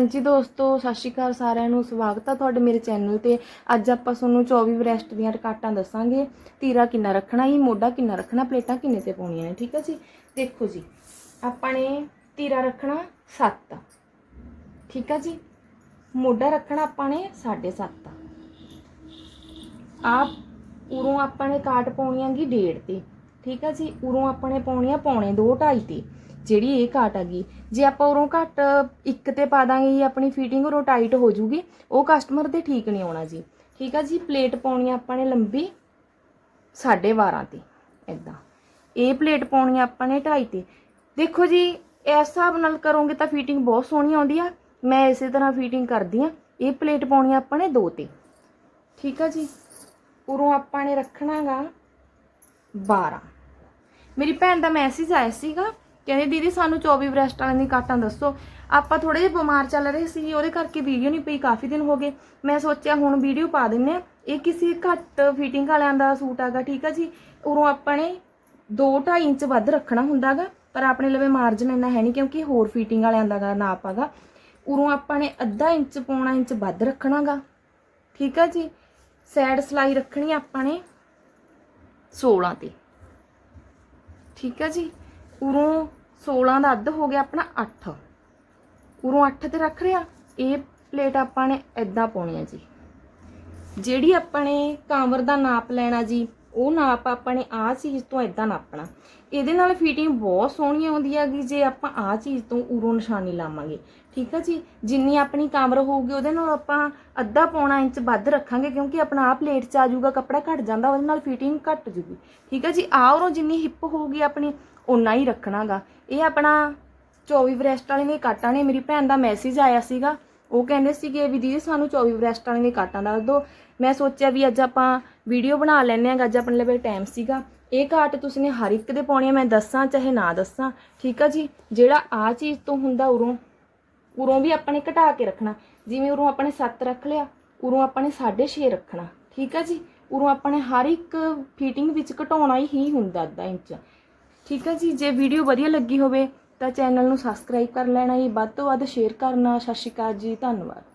ਹਾਂਜੀ ਦੋਸਤੋ, ਸਤਿ ਸ਼੍ਰੀ ਅਕਾਲ ਸਾਰਿਆਂ ਨੂੰ। ਸਵਾਗਤ ਹੈ ਤੁਹਾਡੇ ਮੇਰੇ ਚੈਨਲ ਤੇ। ਅੱਜ ਆਪਾਂ ਤੁਹਾਨੂੰ 24 ਬ੍ਰੈਸਟ ਦੀਆਂ ਰਕਾਟਾਂ ਦੱਸਾਂਗੇ। ਤੀਰਾ ਕਿੰਨਾ ਰੱਖਣਾ ਜੀ ਮੋਢਾ ਕਿੰਨਾ ਰੱਖਣਾ, ਪਲੇਟਾਂ ਕਿੰਨੇ ਤੇ ਪਾਉਣੀਆਂ ਨੇ, ਠੀਕ ਹੈ ਜੀ? ਦੇਖੋ ਜੀ, ਆਪਾਂ ਨੇ ਤੀਰਾ ਰੱਖਣਾ 7 ਠੀਕ ਹੈ ਜੀ? ਮੋਢਾ ਰੱਖਣਾ ਆਪਾਂ ਨੇ 7.5 ਆ। ਉਰੋਂ ਆਪਾਂ ਨੇ ਕਾਟ ਪਾਉਣੀ ਆਂਗੀ ਡੇਢ ਤੇ, ਠੀਕ ਹੈ ਜੀ? ਉਰੋਂ ਆਪਾਂ ਨੇ ਪਾਉਣੀ ਆ ਪੌਣੇ 2 2.5 ਤੇ। ਜਿਹੜੀ ਇਹ ਘਾਟ ਹੈਗੀ ਜੇ ਆਪਾਂ ਉਰੋਂ ਘੱਟ ਇੱਕ ਤੇ ਪਾ ਦਾਂਗੇ ਜੀ, ਆਪਣੀ ਫਿਟਿੰਗ ਉਰੋਂ ਟਾਈਟ ਹੋ ਜੂਗੀ। ਉਹ ਕਸਟਮਰ ਦੇ ਠੀਕ ਨਹੀਂ ਆਉਣਾ ਜੀ। ਠੀਕ ਆ ਜੀ ਪਲੇਟ ਪਾਉਣੀ ਆਪਾਂ ਨੇ ਲੰਬੀ 12.5 ਤੇ ਇਦਾਂ ਇਹ ਪਲੇਟ ਪਾਉਣੀ ਆਪਾਂ ਨੇ 2.5 ਤੇ। ਦੇਖੋ ਜੀ, ਇਸ ਹਿਸਾਬ ਨਾਲ ਕਰੋਗੇ ਤਾਂ ਫਿਟਿੰਗ ਬਹੁਤ ਸੋਹਣੀ ਆਉਂਦੀ ਆ। ਮੈਂ ਇਸੇ ਤਰ੍ਹਾਂ ਫਿਟਿੰਗ ਕਰਦੀ ਆ। ਇਹ ਪਲੇਟ ਪਾਉਣੀ ਆਪਾਂ ਨੇ 2 ਤੇ। ਠੀਕ ਆ ਜੀ, ਉਰੋਂ ਆਪਾਂ ਨੇ ਰੱਖਣਾਗਾ 12 ਮੇਰੀ ਭੈਣ ਦਾ ਮੈਸੇਜ ਆਇਆ ਸੀਗਾ ਕਹਿੰਦੇ, ਦੀਦੀ, ਸਾਨੂੰ 24 ਬ੍ਰੈਸਟ ਵਾਲਿਆਂ ਦੀ ਕਾਟਾਂ ਦੱਸੋ। ਆਪਾਂ ਥੋੜੇ ਜਿਹਾ ਬਿਮਾਰ ਚੱਲ ਰਹੇ ਸੀ, ਉਹਦੇ ਕਰਕੇ ਵੀਡੀਓ ਨਹੀਂ ਪਈ, ਕਾਫੀ ਦਿਨ ਹੋ ਗਏ। ਮੈਂ ਸੋਚਿਆ, ਹੁਣ ਵੀਡੀਓ ਪਾ ਦਿੰਨੇ ਆ ਇਹ ਕਿਸੇ ਘੱਟ ਫਿਟਿੰਗ ਵਾਲਿਆਂ ਦਾ ਸੂਟ ਹੈਗਾ, ਠੀਕ ਆ ਜੀ? ਉਰੋਂ ਆਪਾਂ ਨੇ 2.5 ਇੰਚ ਵੱਧ ਰੱਖਣਾ ਹੁੰਦਾਗਾ, ਪਰ ਆਪਣੇ ਲਵੇ ਮਾਰਜਨ ਇੰਨਾ ਹੈ ਨਹੀਂ, ਕਿਉਂਕਿ ਹੋਰ ਫਿਟਿੰਗ ਵਾਲਿਆਂ ਦਾ ਨਾਪ ਹੈਗਾ। ਉਰੋਂ ਆਪਾਂ ਨੇ ਅੱਧਾ ਇੰਚ, ਪੌਣਾ ਇੰਚ ਵੱਧ ਰੱਖਣਾਗਾ, ਠੀਕ ਆ ਜੀ? ਸਾਈਡ ਸਲਾਈ ਰੱਖਣੀ ਆਪਾਂ ਨੇ 16 ਤੇ, ਠੀਕ ਹੈ ਜੀ? ਉਰੋਂ 16 ਦਾ ਅੱਧ ਹੋ ਗਿਆ ਆਪਣਾ 8 ਉਰੋਂ 8 ਤੇ ਰੱਖ ਰਿਆ, ਇਹ ਪਲੇਟ ਆਪਾਂ ਨੇ ਐਦਾਂ ਪਾਉਣੀ ਆ ਜੀ। ਜਿਹੜੀ ਆਪਾਂ ਨੇ ਕਾਮਰ ਦਾ ਨਾਪ ਲੈਣਾ ਜੀ ਉਹ ਨਾਪ ਆਪਾਂ ਨੇ ਆਹ ਚੀਜ਼ ਤੋਂ ਐਦਾਂ ਨਾਪਣਾ। ਇਹਦੇ ਨਾਲ ਫਿਟਿੰਗ ਬਹੁਤ ਸੋਹਣੀ ਆਉਂਦੀ ਹੈਗੀ ਜੇ ਆਪਾਂ ਆਹ ਚੀਜ਼ ਤੋਂ ਉਰੋਂ ਨਿਸ਼ਾਨੀ ਲਾਵਾਂਗੇ। ਠੀਕ ਹੈ ਜੀ? ਜਿੰਨੀ ਆਪਣੀ ਕਮਰ ਹੋਊਗੀ, ਉਹਦੇ ਨਾਲ ਆਪਾਂ ਅੱਧਾ ਪੌਣਾ ਇੰਚ ਵੱਧ ਰੱਖਾਂਗੇ ਕਿਉਂਕਿ ਆਪਣਾ ਆਹ ਪਲੇਟ 'ਚ ਆ ਜਾਊਗਾ, ਕੱਪੜਾ ਘਟ ਜਾਂਦਾ, ਉਹਦੇ ਨਾਲ ਫਿਟਿੰਗ ਘਟ ਜੂਗੀ ਠੀਕ ਹੈ ਜੀ? ਆਹ ਉਰੋਂ ਜਿੰਨੀ ਹਿੱਪ ਹੋਊਗੀ ਆਪਣੀ ਉਨਾ ਹੀ ਰੱਖਣਾਗਾ। ਇਹ ਆਪਣਾ 24 ਬ੍ਰੈਸਟ ਵਾਲੇ ਨੇ ਕਾਟਾਂ ਨੇ, ਮੇਰੀ ਭੈਣ ਦਾ ਮੈਸੇਜ ਆਇਆ ਸੀਗਾ। ਉਹ ਕਹਿੰਦੇ ਸੀਗੇ ਵੀ ਦੀਦੀ ਸਾਨੂੰ 24 ਬ੍ਰੈਸਟ ਵਾਲੇ ਦੇ ਕਾਟਾਂ ਦੱਸ ਦਿਓ। ਮੈਂ ਸੋਚਿਆ ਵੀ ਅੱਜ ਆਪਾਂ ਵੀਡੀਓ ਬਣਾ ਲੈਂਦੇ ਆਂ ਅੱਜ ਆਪਣੇ ਲਈ ਟਾਈਮ ਸੀਗਾ। ਇਹ ਕਾਟ ਤੁਸੀਂ ਨੇ ਹਰ ਇੱਕ ਦੇ ਪਾਉਣੀ ਆ, ਮੈਂ ਦੱਸਾਂ ਚਾਹੇ ਨਾ ਦੱਸਾਂ। ਠੀਕ ਆ ਜੀ? ਜਿਹੜਾ ਆ ਚੀਜ਼ ਤੋਂ ਹੁੰਦਾ ਉਰੋਂ ਉਰੋਂ ਵੀ ਆਪਾਂ ਨੇ ਘਟਾ ਕੇ ਰੱਖਣਾ। ਜਿਵੇਂ ਉਰੋਂ ਆਪਾਂ ਨੇ 7 ਰੱਖ ਲਿਆ, ਉਰੋਂ ਆਪਾਂ ਨੇ 6.5 ਰੱਖਣਾ। ਠੀਕ ਆ ਜੀ? ਉਰੋਂ ਆਪਾਂ ਨੇ ਹਰ ਇੱਕ ਫਿਟਿੰਗ ਵਿੱਚ ਘਟਾਉਣਾ ਹੀ ਹੁੰਦਾ ਅੱਧਾ ਇੰਚ। ਠੀਕ ਹੈ ਜੀ? ਜੇ ਵੀਡੀਓ ਵਧੀਆ ਲੱਗੀ ਹੋਵੇ ਤਾਂ ਚੈਨਲ ਨੂੰ ਸਬਸਕ੍ਰਾਈਬ ਕਰ ਲੈਣਾ ਜੀ। ਵੱਧ ਤੋਂ ਵੱਧ ਸ਼ੇਅਰ ਕਰਨਾ। ਸਤਿ ਸ਼੍ਰੀ ਅਕਾਲ ਜੀ। ਧੰਨਵਾਦ।